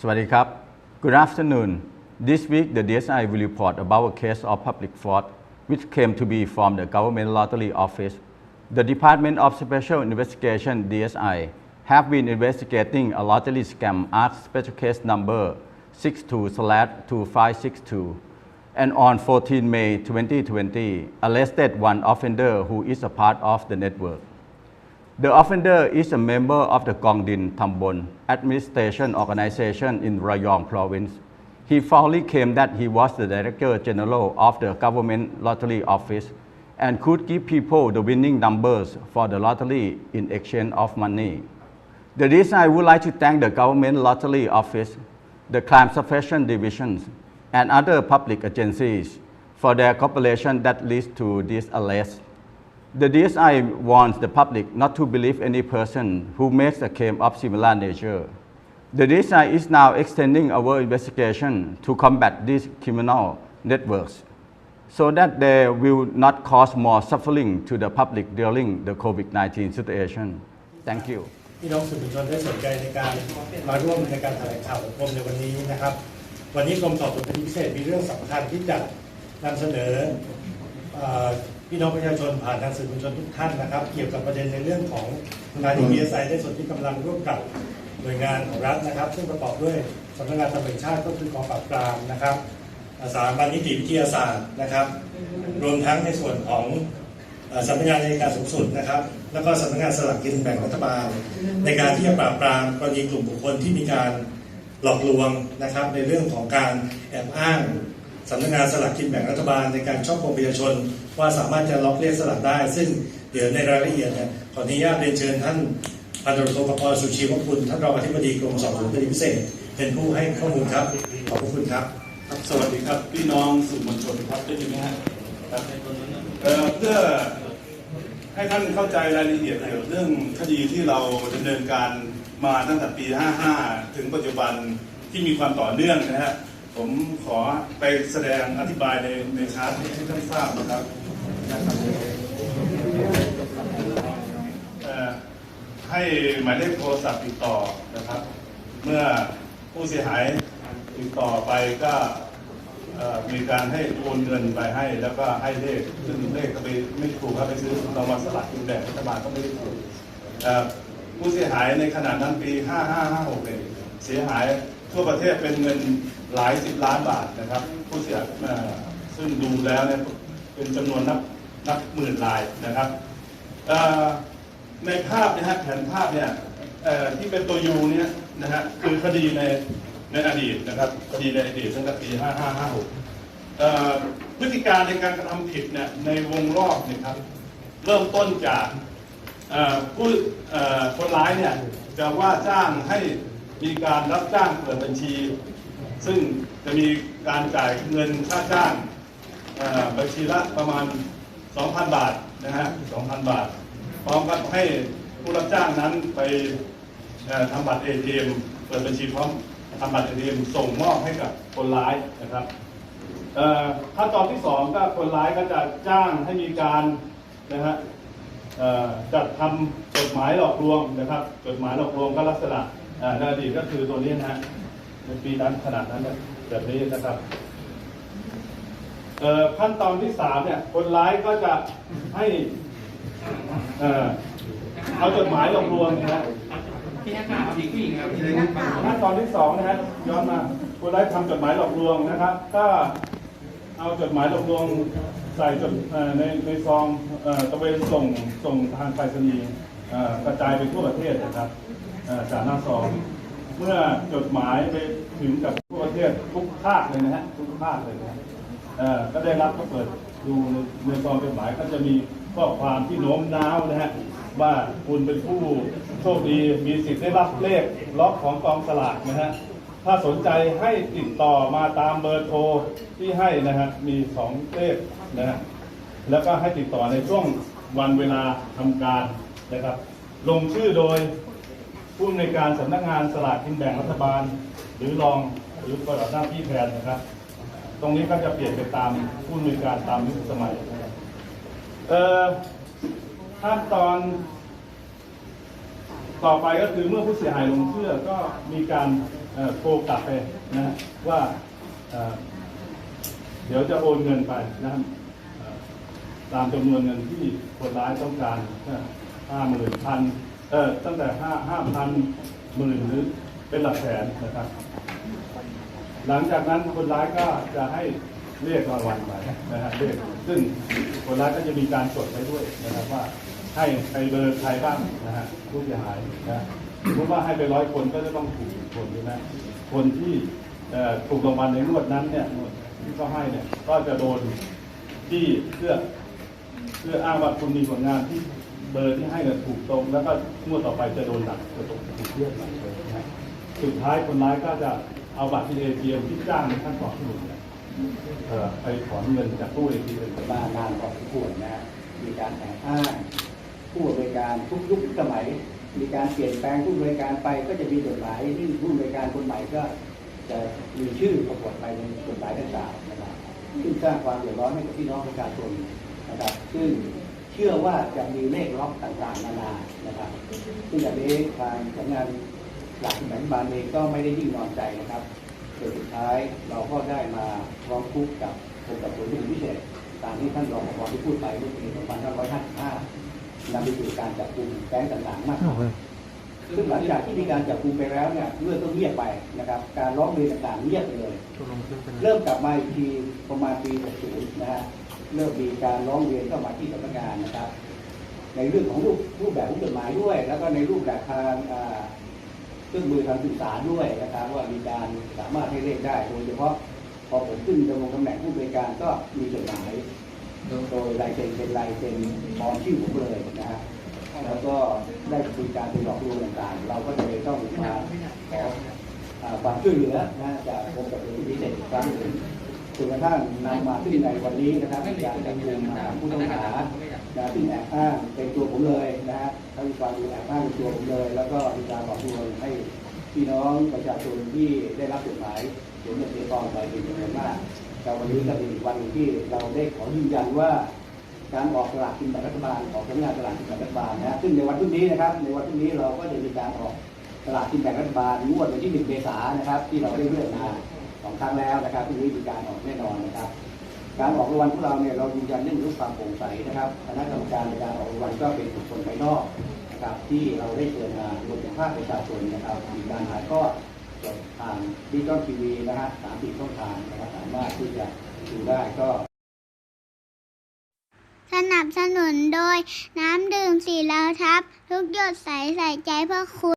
Swadikap. Good afternoon. This week, the DSI will report about a case of public fraud which came to be from the Government Lottery Office. The Department of Special Investigation DSI have been investigating a lottery scam at special case number 62/2562 and on 14 May 2020 arrested one offender who is a part of the network. The offender is a member of the Gongdin Tambon Administration Organization in Rayong Province. He falsely claimed that he was the Director General of the Government Lottery Office and could give people the winning numbers for the lottery in exchange of money. The reason I would like to thank the Government Lottery Office, the Crime Suppression Divisions, and other public agencies for their cooperation that leads to this arrest. The DSI warns the public not to believe any person who makes a claim of similar nature. The DSI is now extending our investigation to combat these criminal networks so that they will not cause more suffering to the public during the COVID-19 situation. Thank you. พี่น้องสื่อมวลชนได้สนใจในการมาร่วมในการแถลงข่าวของกรมในวันนี้นะครับ วันนี้กรมสอบสวนคดีพิเศษมีเรื่องสำคัญที่จะนำเสนอเอ่อ พี่น้องประชาชนผ่านทางสื่อมวลชนทุกท่านนะครับ เกี่ยวกับประเด็นในเรื่องของงานที่ดีเอสไอได้ส่วนที่กำลังร่วมกับหน่วยงานของรัฐนะครับ ซึ่งประกอบด้วยสำนักงานตำรวจแห่งชาติก็คือกองปราบปรามนะครับสถาบันนิติวิทยาศาสตร์นะครับ รวมทั้งในส่วนของอสำนักงานอัยการสูงสุดนะครับ แล้วก็สำนักงานสลากกินแบ่งรัฐบาล ในการที่จะปราบปรามกรณีกลุ่มบุคคลที่มีการหลอกลวงนะครับ ในเรื่องของการแอบอ้าง สำนักงานสลากกินแบ่งรัฐบาลในการช่อโกงประชาชน ว่าสามารถจะล็อกเรียกสลากได้ ซึ่งเดี๋ยวในรายละเอียดเนี่ยขออนุญาตเรียนเชิญท่านพันตำรวจโทประกรณ์สุชีวคุณท่านรองอธิบดีกรมสอบสวนคดีพิเศษ เป็นผู้ให้ข้อมูลครับขอบคุณครับครับสวัสดีครับพี่น้องสื่อมวลชนครับได้ยินไหมฮะครับเอ่อเพื่อให้ท่านเข้าใจรายละเอียดเกี่ยวกับเรื่องคดีที่เราดำเนินการมาตั้งแต่ปี 55 ถึงปัจจุบันที่มีความต่อเนื่องนะฮะ ผมขอไปแสดงอธิบายในในชาร์ตให้ท่านทราบนะครับให้หมายเลขโทรศัพท์ติดต่อนะครับ เมื่อผู้เสียหายติดต่อไปก็มีการให้โอนเงินไปให้ แล้วก็ให้เลขซึ่งเลขก็ไปไม่ถูกครับไปซื้อรางวัลสลากกินแบ่งรัฐบาลก็ไม่ได้ถูกผู้เสียหายในขณะนั้นปี 5556เนี่ยเสียหายทั่วประเทศเป็นเงิน หลายสิบล้านบาทนะครับ ผู้เสียซึ่งดูแล้วเนี่ยเป็นจำนวนนับนับหมื่นรายนะครับในภาพนะฮะแผนภาพเนี่ยที่เป็นตัวยูเนี่ยนะฮะคือคดีในในอดีตนะครับคดีในอดีตตั้งแต่ปี 5556พฤติการในการกระทำผิดเนี่ยในวงรอบนี่ยครับ เริ่มต้นจากผู้คนร้ายเนี่ยจะว่าจ้างให้มีการรับจ้างเปิดบัญชี ซึ่งจะมีการจ่ายเงินค่าจ้างบัญชีละประมาณ 2,000 บาทนะฮะ 2,000 บาท พร้อมกับให้ผู้รับจ้างนั้นไปทำบัตร ATM เอ็มเปิดบัญชีพร้อมทำบัตร ATM ส่งมอบให้กับคนร้ายนะครับขั้นตอนที่สองก็คนร้ายก็จะจ้างให้มีการนะฮะจัดทำจดหมายหลอกลวงนะครับจดหมายหลอกลวงก็ลักษณะอ่อในอดีตก็คือตัวนี้นะฮะ ในปีนั้นขนาดนั้นแบบนี้นะครับขั้นตอนที่สามเนี่ยคนร้ายก็จะให้เอาจดหมายหลอกลวงนะฮะพี่นักข่าวพี่ผู้หญิงครับพี่นักข่าวขั้นตอนที่สองนะฮะย้อนมาคนร้ายทำจดหมายหลอกลวงนะครับ ก็เอาจดหมายหลอกลวงใส่จดในในซองตะเวนส่งส่งทางไปรษณีย์กระจายไปทั่วประเทศนะครับจากหน้าซอง เมื่อจดหมายไปถึงกับทั่วประเทศทุกภาคเลยนะฮะทุกภาคเลยนะฮะก็ได้รับก็เปิดดูในในซองจดหมายก็จะมีข้อความที่โน้มน้าวนะฮะว่าคุณเป็นผู้โชคดีมีสิทธิ์ได้รับเลขล็อกของกองสลากนะฮะถ้าสนใจให้ติดต่อมาตามเบอร์โทรที่ให้นะฮะมีสองเลขนะฮะแล้วก็ให้ติดต่อในช่วงวันเวลาทำการนะครับ ลงชื่อโดย ผู้อำนวยการสำนักงานสลากกินแบ่งรัฐบาล หรือรองหรือปฏิบัติหน้าที่แทนนะครับ ตรงนี้ก็จะเปลี่ยนไปตามผู้อำนวยการตามยุคสมัยเอ่อขั้นตอนต่อไปก็คือเมื่อผู้เสียหายลงเชื่อก็มีการโทรกลับไปนะฮะว่าเเดี๋ยวจะโอนเงินไปนะตามจำนวนเงินที่คนร้ายต้องการห้าหมื่นพัน เออตั้งแต่ห้าห้าพันหมื่นหรือเป็นหลักแสนนะครับ หลังจากนั้นคนร้ายก็จะให้เรียกรางวัลไปนะฮะเรียกซึ่งคนร้ายก็จะมีการจดไว้ด้วยนะครับว่าให้ใครเบอร์ใครบ้างนะฮะผู้เสียหายนะสมมติว่าให้ไปร้อยคนก็จะต้องถูกคนใช่ไหมคนที่ถูกรางวัลในงวดนั้นเนี่ยที่เขาให้เนี่ยก็จะโดนที่เพื่อเพื่ออ้างว่าคุณมีผลงานที่ เบอร์ที่ให้เนี่ยถูกตรง แล้วก็งวดต่อไปจะโดนหนักจะตกถูกเรียกหนักเลยนะสุดท้ายคนร้ายก็จะเอาบัตรที่เอทีเอ็มที่จ้างในขั้นตอนที่หนึ่งเนี่ยเอ่อไปถอนเงินจากตู้เอทีเอ็มมานานพอสมควรนะมีการแอบอ้างผู้บริการทุกยุคสมัย มีการเปลี่ยนแปลงผู้บริการไปก็จะมีจดหมายที่ผู้บริการคนใหม่ก็จะมีชื่อปรากฏไปในจดหมายต่างๆนะครับซึ่งสร้างความเดือดร้อนให้กับพี่น้องประชาชนนะครับซึ่ง ชื่อว่าจะมีเลขล็อกต่างๆนานานะครับซึ่งจากนี้ทางสำนักงานหลักแบงก์บาลเองก็ไม่ได้ยิ่งนอนใจนะครับโดยสุดท้ายเราก็ได้มาร้องทุกข์กับกรมกับสวนพิเศษตามที่ท่านรองผบที่พูดไปเมื่อปี2555นำไปสู่การจับกลุ่มแก๊งต่างๆมากมายซึ่งหลังจากที่มีการจับกลุ่มไปแล้วเนี่ยเรื่องก็เงียบไปนะครับ การร้องเรียนต่างๆเงียบไปเลย เริ่มกลับมาอีกทีประมาณปี60นะฮะ เริ่มมีการร้องเรียนเข้ามาที่สำนักงานนะครับ ในเรื่องของรูปรูปแบบของกฎหมายด้วย แล้วก็ในรูปแบบทางเครื่องมือทางสื่อสารด้วยนะครับ ว่ามีการสามารถให้เรียกได้โดยเฉพาะพอผมขึ้นดำรงตำแหน่งผู้บริการก็มีจดหมายโดยลายเซ็นเป็นลายเซ็นพร้อมชื่อผมเลยนะฮะแล้วก็ได้มีการไปหลอกลวงต่างๆ เราก็จะเลยต้องมาขออ่ความช่วยเหลือนะจากกรมกับผู้พิเศษครั้งหนึ่ง จนกระทั่งนำมาขึ้นในวันนี้นะครับมีการจับกุมมาผู้ต้องหานะซึ่แอบอ้างเป็นตัวผมเลยนะฮะทั้งมีความดูแอบอ้างเป็นตัวผมเลย แล้วก็มีการหลอกลวงให้พี่น้องประชาชนที่ได้รับจดหมายเขียนเงินเสียทองไปเป็นจำนวนมากแต่วันนี้ก็เป็นอีกวันนึงที่เราได้ขอยืนยันว่าการออกสลากกินแบ่งรัฐบาลของสำนักงานสลากกินแบ่งรัฐบาลนะฮะซึ่งในวันพรุ่งนี้นะครับ ในวันพรุ่งนี้เราก็จะมีการออกสลากกินแบ่งรัฐบาลงวดวันที่ 1 เมษายนนะครับ ที่เราได้เลื่อนมา สองครั้งแล้วนะครับพรุ่นี้มีการออกแน่นอนนะครับ การออกรางวัลของเราเนี่ยเรายืนยันเรื่องรูปความโปร่งใสนะครับคณะกรรมการในการออกรางวัลก็เป็นบุคคลภายนอกนะครับที่เราได้เชิญมารวมถึงภาคประชาชนนะครับมีการถ่ายทอดสดทางดิจิตอลทีวีนะฮะสามสี่ช่องทางนะครับสามารถที่จะดูได้ก็สนับสนุนโดยน้ำดื่มสีเหลาทับ ทุกหยดใสใส่ใจเพื่อคุณ